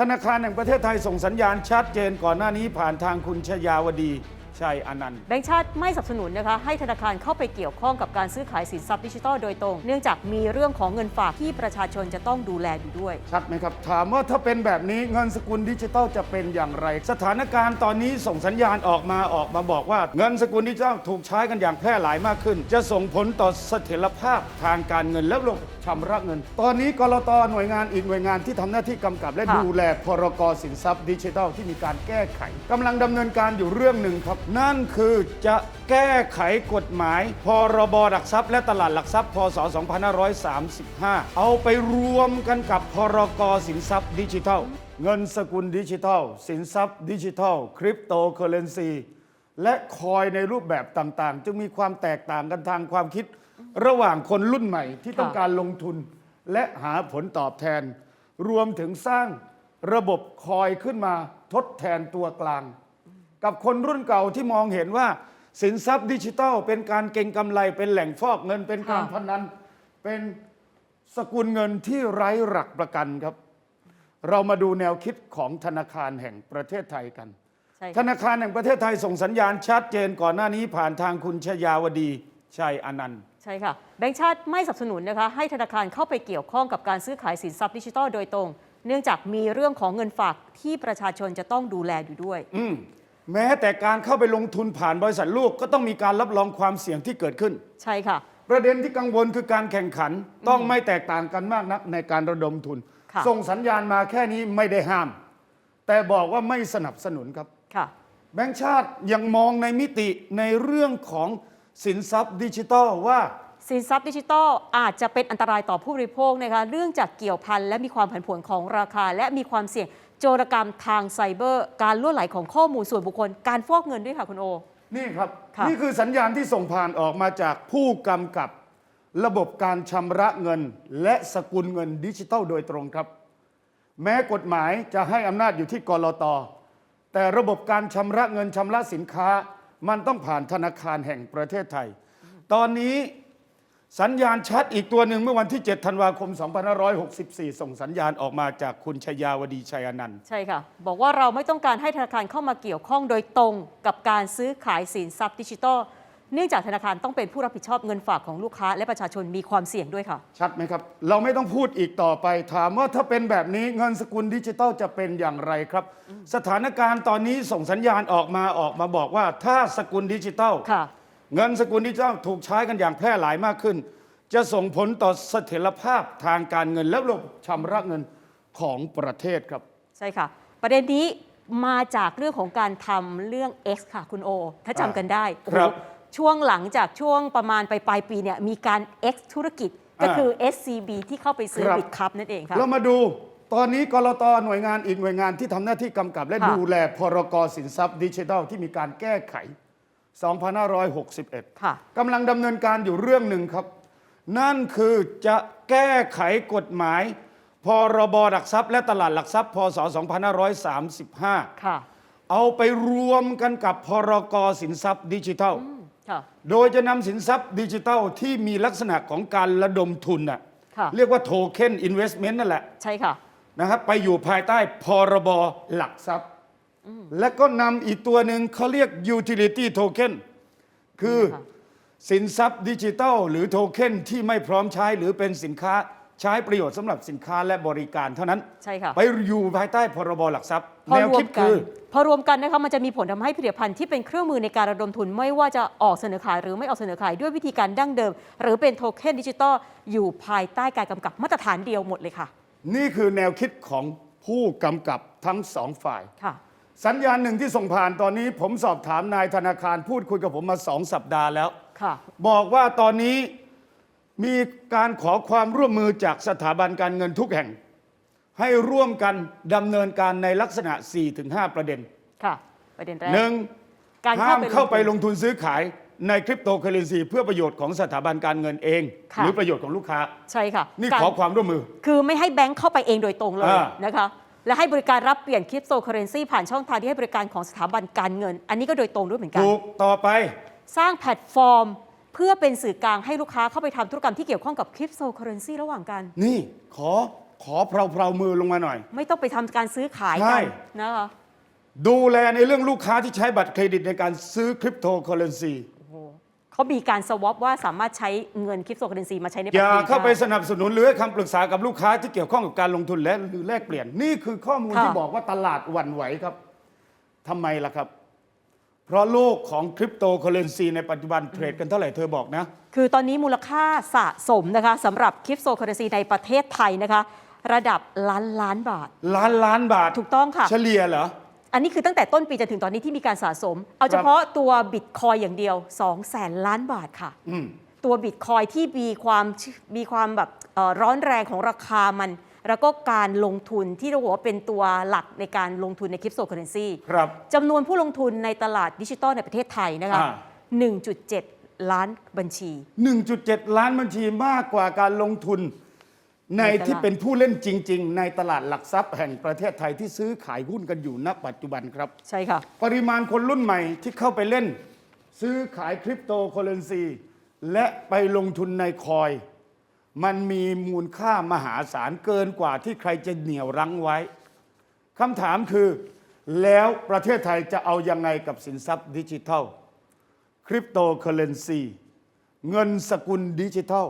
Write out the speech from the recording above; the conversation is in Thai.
ธนาคารแห่งประเทศไทยส่งสัญญาณชัดเจนก่อนหน้านี้ผ่านทางคุณชยาวดี ชัยอนันต์ แบงก์ชาติไม่สนับสนุนนะคะให้ธนาคารเข้าไปเกี่ยวข้องกับการซื้อขายสินทรัพย์ดิจิทัลโดยตรง เนื่องจากมีเรื่องของเงินฝากที่ประชาชนจะต้องดูแลอยู่ด้วย ชัดไหมครับ ถามว่าถ้าเป็นแบบนี้เงินสกุลดิจิทัลจะเป็นอย่างไร สถานการณ์ตอนนี้ส่งสัญญาณออกมาออกมาบอกว่า เงินสกุลดิจิทัลถูกใช้กันอย่างแพร่หลายมากขึ้น จะส่งผลต่อเสถียรภาพทางการเงินและระบบชำระเงิน ตอนนี้กรตหน่วยงานอีกหน่วยงานที่ทำหน้าที่กำกับและค่ะ ดูแลพรกสินทรัพย์ดิจิทัลที่มีการแก้ไขกำลังดำเนินการอยู่เรื่องหนึ่งครับนั่นคือจะแก้ไขกฎหมาย พรบหลักทรัพย์และตลาดหลักทรัพย์ พศ 2535 เอาไปรวมกันกับพรกสินทรัพย์ดิจิทัล เงินสกุลดิจิทัล สินทรัพย์ดิจิทัล คริปโตเคอเรนซี และคอยในรูปแบบต่างๆ จึงมีความแตกต่างกันทางความคิด ระหว่างคนรุ่นใหม่ที่ต้องการลงทุน และหาผลตอบแทน รวมถึงสร้างระบบคอยขึ้นมาทดแทนตัวกลาง กับคนรุ่นเก่าที่มองเห็นว่า สินทรัพย์ดิจิทัล เป็นการเก็งกำไร เป็นแหล่งฟอกเงิน เป็นการค่ะพนัน เป็นสกุลเงินที่ไร้หลักประกันครับ เรามาดูแนวคิดของธนาคารแห่งประเทศไทยกัน ใช่ธนาคารแห่งประเทศไทยส่งสัญญาณชัดเจนก่อนหน้านี้ผ่านทางคุณชยาวดีชัยอนันต์ ใช่ค่ะ แบงก์ชาติไม่สนับสนุนนะคะ ให้ธนาคารเข้าไปเกี่ยวข้องกับการซื้อขายสินทรัพย์ดิจิทัลโดยตรง เนื่องจากมีเรื่องของเงินฝากที่ประชาชนจะต้องดูแลอยู่ด้วย อืม แม้แต่การเข้าไปลงทุนผ่านบริษัทลูกก็ต้องมีการรับรองความเสี่ยงที่เกิดขึ้น ใช่ค่ะ ประเด็นที่กังวลคือการแข่งขันต้องไม่แตกต่างกันมากนักในการระดมทุน ค่ะ ส่งสัญญาณมาแค่นี้ไม่ได้ห้าม แต่บอกว่าไม่สนับสนุนครับ ค่ะ แบงก์ชาติยังมองในมิติในเรื่องของสินทรัพย์ดิจิทัลว่า สินทรัพย์ดิจิทัลอาจจะเป็นอันตรายต่อผู้บริโภคนะคะเรื่องจากเกี่ยวพันและมีความผันผวนของราคา และมีความเสี่ยง โจรกรรมทางไซเบอร์ การล่วไหลของข้อมูลส่วนบุคคล การฟอกเงินด้วยค่ะคุณโอ นี่ครับ ค่ะ นี่คือสัญญาณที่ส่งผ่านออกมาจากผู้กำกับระบบการชำระเงิน และสกุลเงินดิจิทัลโดยตรงครับ แม้กฎหมายจะให้อำนาจอยู่ที่กรตแต่ระบบการชำระเงินชำระสินค้า มันต้องผ่านธนาคารแห่งประเทศไทย ตอนนี้ สัญญาณชัดอีกตัวหนึ่งเมื่อวันที่ 7 ธันวาคม 2564 ส่งสัญญาณออกมาจากคุณชยาวดีชัยอนันต์ใช่ค่ะ บอกว่าเราไม่ต้องการให้ธนาคารเข้ามาเกี่ยวข้องโดยตรงกับการซื้อขายสินทรัพย์ดิจิทัล เนื่องจากธนาคารต้องเป็นผู้รับผิดชอบเงินฝากของลูกค้า และประชาชนมีความเสี่ยงด้วยค่ะ ชัดไหมครับ เราไม่ต้องพูดอีกต่อไปถามว่าถ้าเป็นแบบนี้เงินสกุลดิจิทัลจะเป็นอย่างไรครับ สถานการณ์ตอนนี้ส่งสัญญาณออกมาออกมาบอกว่าถ้าสกุลดิจิทัลค่ะ เงินสกุลดิจิทัลถูกใช้กันอย่างแพร่หลายมากขึ้น จะส่งผลต่อเสถียรภาพทางการเงินและระบบชำระเงินของประเทศครับ ใช่ค่ะ ประเด็นนี้มาจากเรื่องของการทำเรื่อง X ค่ะคุณโอ ถ้าจำกันได้โอ้โหครับช่วงหลังจากช่วงประมาณไปปลายปีเนี่ยมีการ X ธุรกิจก็อ่าคือ SCB ที่เข้าไปซื้อครับบิตคัพนั่นเองค่ะเรามาดูตอนนี้กรตหน่วยงานอีกหน่วยงานที่ทำหน้าที่กำกับ และค่ะดูแลพรกสินทรัพย์ดิจิทัลที่มีการแก้ไข 2561 ค่ะ กำลังดำเนินการอยู่เรื่องหนึ่งครับ นั่นคือจะแก้ไขกฎหมาย พรบหลักทรัพย์และตลาดหลักทรัพย์ พศ 2535 ค่ะ เอาไปรวมกันกับพรกสินทรัพย์ดิจิทัล ค่ะ โดยจะนำสินทรัพย์ดิจิทัลที่มีลักษณะของการระดมทุนน่ะค่ะ เรียกว่าโทเค็นอินเวสท์เมนต์นั่นแหละใช่ค่ะ นะครับไปอยู่ภายใต้พรบหลักทรัพย์ และก็นำอีกตัวหนึ่งเขาเรียก utility token คือค่ะสินทรัพย์ดิจิทัล หรือโทเค็นที่ไม่พร้อมใช้หรือเป็นสินค้าใช้ประโยชน์สำหรับสินค้าและบริการเท่านั้น ใช่ค่ะ ไปอยู่ภายใต้พรบหลักทรัพย์พอแนวรวคิมดกัคืนอพอรวมกันนะคะมันจะมีผลทำให้ผลิตภัณฑ์ที่เป็นเครื่องมือในการระดมทุน ไม่ว่าจะออกเสนอขายหรือไม่ออกเสนอขายด้วยวิธีการดั้งเดิม หรือเป็นโทเค็นดิจิตอลอยู่ภายใต้การกำกับมาตรฐานเดียวหมดเลยค่ะ นี่คือแนวคิดของผู้กำกับทั้งสองฝ่ายค่ะ สัญญาณหนึ่งที่ส่งผ่านตอนนี้ ผมสอบถามนายธนาคารพูดคุยกับผมมาสองสัปดาห์แล้ว ค่ะ บอกว่าตอนนี้มีการขอความร่วมมือจากสถาบันการเงินทุกแห่ง ให้ร่วมกันดำเนินการในลักษณะ 4-5 ประเด็นค่ะ ประเด็นแรก หนึ่งการห้ามเข้าไปลลงงทุนซื้อขายในคริปโตเคอเรนซีเพื่อประโยชน์ของสถาบันการเงินเองค่ะหรือประโยชน์ของลูกค้า ใช่ค่ะนี่การขอความร่วมมือ คือไม่ให้แบงค์เข้าไปเองโดยตรงเลยอ่านะคะ และให้บริการรับเปลี่ยนคริปโตเคอเรนซีผ่านช่องทางที่ให้บริการของสถาบันการเงิน อันนี้ก็โดยตรงด้วยเหมือนกัน ถูกต่อไป สร้างแพลตฟอร์ม เพื่อเป็นสื่อกลางให้ลูกค้าเข้าไปทำธุรกรรมที่เกี่ยวข้องกับคริปโตเคอเรนซีระหว่างกัน นี่ขอขอเพลาๆมือลงมาหน่อย ไม่ต้องไปทำการซื้อขายใช่กันนะคะดูแลในเรื่องลูกค้าที่ใช้บัตรเครดิตในการซื้อคริปโตเคอเรนซีโอ้โห เขามีการสวอปว่าสามารถใช้เงินคริปโตเคอเรนซีมาใช้ในอย่าบัญชีเข้าไปด้สนับสนุนหรือให้คำปรึกษากับลูกค้าที่เกี่ยวข้องกับการลงทุนและหรือแลกเปลี่ยน นี่คือข้อมูลค่ะ ที่บอกว่าตลาดหวั่นไหวครับทำไมล่ะครับ เพราะโลกของคริปโตเคอเรนซีในปัจจุบันเทรดกันเท่าไหร่เธอบอกนะ คือตอนนี้มูลค่าสะสมนะคะสำหรับคริปโตเคอเรนซีในประเทศไทยนะคะ ระดับล้านล้านบาท ล้านล้านบาทถูกต้องค่ะ เฉลี่ยเหรอ อันนี้คือตั้งแต่ต้นปีจนถึงตอนนี้ที่มีการสะสม เอาเฉพาะตัวบิตคอยอย่างเดียว2 0 0แสนล้านบาทค่ะ อืม ตัวบิตคอยที่มีความมีความแบบเอ่อร้อนแรงของราคามัน แล้วก็การลงทุนที่เราบอกว่าเป็นตัวหลักในการลงทุนในคริปโตเคอเรนซีครับจำนวนผู้ลงทุนในตลาดดิจิตอลในประเทศไทยนะคะอ่า 1.7 ล้านบัญชี 1.7 ล้านบัญชีมากกว่าการลงทุน ในในตลาดที่เป็นผู้เล่นจริง ๆ ในตลาดหลักทรัพย์แห่งประเทศไทยที่ซื้อขายหุ้นกันอยู่ณปัจจุบันครับ ใช่ค่ะ ปริมาณคนรุ่นใหม่ที่เข้าไปเล่น ซื้อขายคริปโตเคอเรนซี และไปลงทุนในคอย มันมีมูลค่ามหาศาลเกินกว่าที่ใครจะเหนี่ยวรั้งไว้คำถามคือแล้วประเทศไทยจะเอายังไงกับสินทรัพย์ดิจิทัล คริปโตเคอเรนซี เงินสกุลดิจิทัล